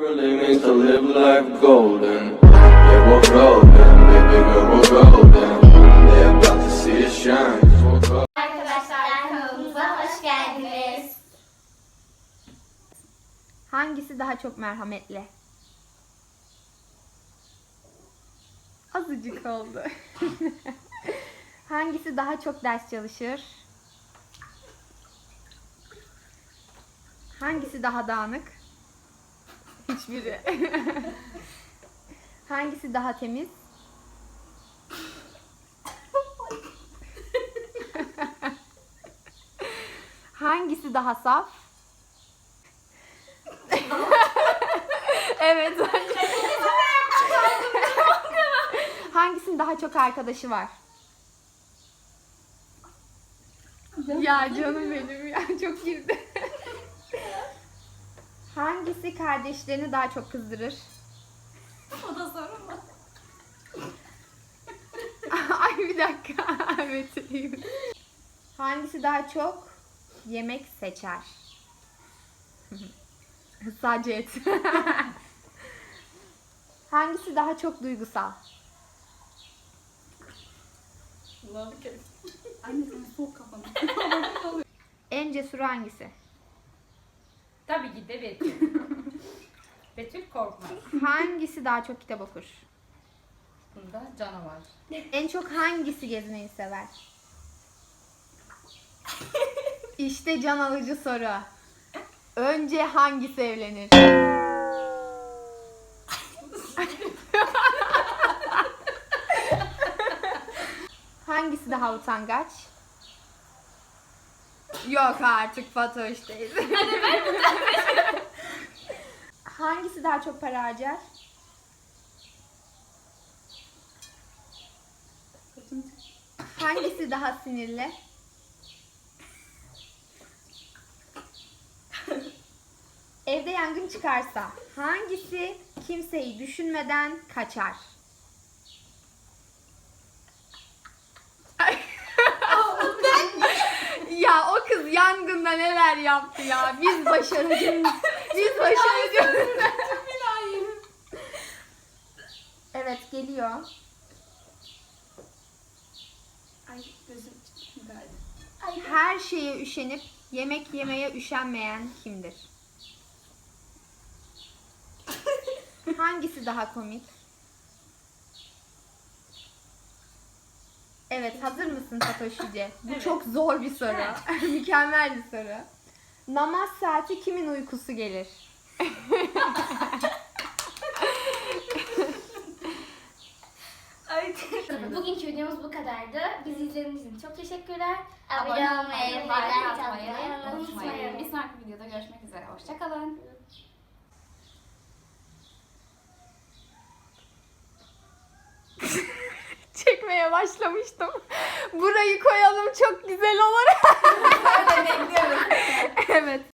Really means hoş geldiniz. Hangisi daha çok merhametli? Azıcık oldu. Hangisi daha çok ders çalışır? Hangisi daha dağınık? Hiçbiri. Hangisi daha temiz? Hangisi daha saf? evet. Hangisinin daha çok arkadaşı var? ya canım benim ya çok girdi. Hangisi kardeşlerini daha çok kızdırır? O da soru mu? Ay bir dakika. evet. Hangisi daha çok yemek seçer? Sadece et. Hangisi daha çok duygusal? Anne sen soğuk kafanı. En cesur hangisi? Tabii ki de Betül. Betül korkmaz. Hangisi daha çok kitap okur? Bunda canavar. En çok hangisi gezmeyi sever? İşte can alıcı soru. Önce hangisi evlenir? hangisi daha utangaç? Yok artık Fatoş teyze. hangisi daha çok para harcar? Hangisi daha sinirli? Evde yangın çıkarsa hangisi kimseyi düşünmeden kaçar? ya o kız yangında neler yaptı ya. Biz başaracağız. Biz başaracağız. evet geliyor. Ay gözüm galiba. Her şeye üşenip yemek yemeye üşenmeyen kimdir? Hangisi daha komik? Evet, hazır mısın Fatoş Yüce? Bu çok zor bir soru. Mükemmel bir soru. Namaz saati kimin uykusu gelir? Bugünkü videomuz bu kadardı. Bizi izlediğiniz için çok teşekkürler. Abone olmayı, like atmayı unutmayın. Bir sonraki videoda görüşmek üzere. Hoşçakalın. Başlamıştım. Burayı koyalım çok güzel olur. evet.